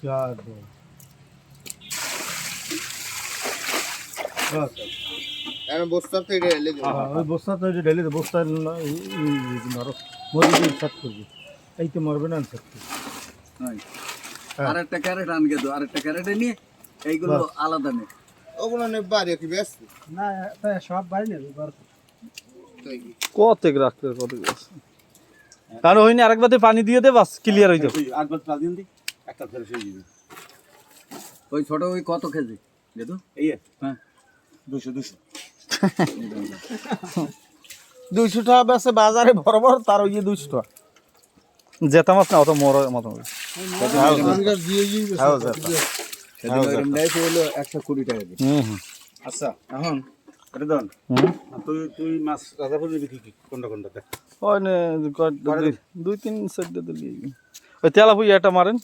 সাদ এখন বস্তার থেকে ওই বস্তা ঢেলে বস্তা মারো মরে দিয়ে সাত করবি। এই তো মরবে না সাত করবি। আর একটা ক্যারেট আর একটা ক্যারেটে নিয়ে এইগুলো আলাদা নে। ওগুলো নে বাড়ি কি ব্যস্ত। না সব বাড়ি নেবে কত রাখতে কত কারণ হইনি আরেকবার পানি দিয়ে দে বাস ক্লিয়ার হয়ে যাবে। প্লাস দিন একটা ফেরে সেই দিবি। ওই ছোট ওই কত কেজি? এই হ্যাঁ। দুশো দুশো দুইশো টাকা বেছে বাজারে বড় বড় তার ওই দুইশো টাকা। জেতা মাছ না অত মর মতো ওই হলো একশো কুড়ি টাকা আচ্ছা এখন? এটা তুই তুই মাছ নিবি কি কি? কোনটা কোনটা? দেখ। ওই নে দুই- তিন সেট দিলি। ওই তেলা পুই এটা মারেন।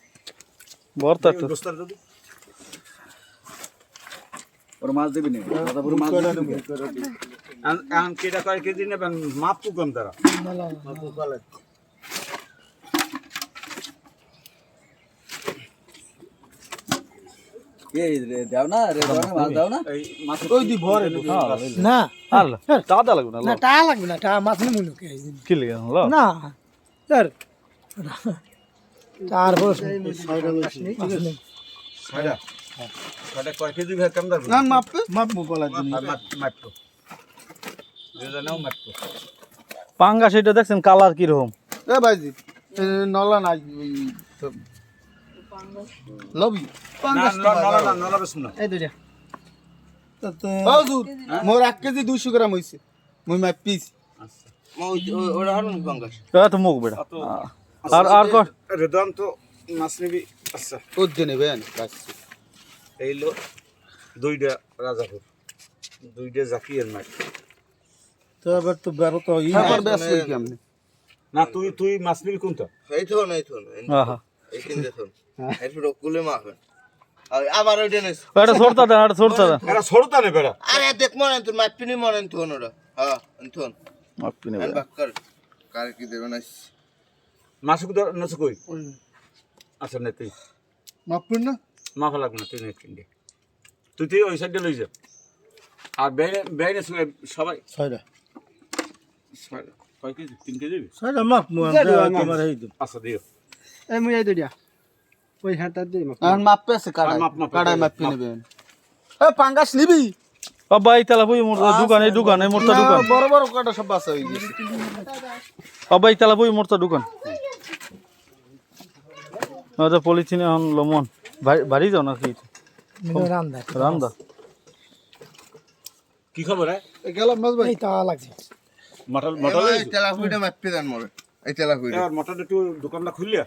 ওর মাছ দিবি না। দাদা পুরো মাছ দিবি এখন কেটা কয় কেজি নেবেন? মাপ কম তারা না রে দাও না না। এই মাছ ওই দি। ভরে না টাকা লাগবে না না লাও। টা লাগবে না টা মাছ নিয়ে মনে কি লাগে লাও। না স্যার তারপর ছয়টা ছয়টা। কয় কেজি ভাই কেমন দাম না মাপবে মাপ বলা দিন মাপ তো। যেটা নাও মাপ তো। পাঙ্গা সেটা দেখছেন কালার কি রকম এ ভাইজি নলা নাই লবি? না না না এই মোর এক কেজি দুইশো গ্রাম হয়েছে মুই পিস। এটা তো মুখ বেড়া। আর আর কর রেদন তো মাছ নিবি। আচ্ছা। ওর জন্য বেন বাস এই লো দুইটা রাজাপুর। দুইটা জাকিয়ের মাছ। তো এবার তো বেরো তো ই আবার কেমনে? না তুই তুই মাছ নিবি কোনটা? এই তো নাই তো আহা। এই দেখুন। এরপর কুলে আবার ওইটা নেস। এটা ছড়তা দেন এটা ছড়তা দেন। এরা সরতা নে বেড়া আরে দেখ মনে তোর মাপিনি মনে তো ওরা হ্যাঁ তোন মাপি নেবে আমি বাক্কার কার। কি দেবে না মাছুক নছে কই? আচ্ছা নে তুই। মাপুন না? মাফা লাগবে না তুই নে কিনবে তুই তুই ওই সাইডে লই যা। আর বেনে বেনে সবাই ছয়টা। ছয়- কয় কেজি? তিন কেজি? ছয়টা মাপ তোমার এই দিন আচ্ছা দিও। এই মুই এই দুইটা ওই হাতটা দিই মাপ এখন মাপে আছে কাড়াই। কাড়াই মাপ। নেবেন। এ পাঙ্গাস নিবি? বাবা এই তেলা পুই মোর দোকান এই দোকান এই মোরটা দোকান। বড় বড় কাটা সব বাসা হয়ে গেছে বাবা এই তেলা পুই মোরটা দোকান। ওটা পলিথিনে এখন লমন। বাড়ি যাও নাকি? রান্দা রান্দা। কি খবর হ্যাঁ? গেলাম মাছ ভাই। তা লাগছে মটল মটল এই তেলা কুইটা মাপি দেন মোরে। এই তেলা কুইটা মটল একটু দোকানটা খুললিয়া?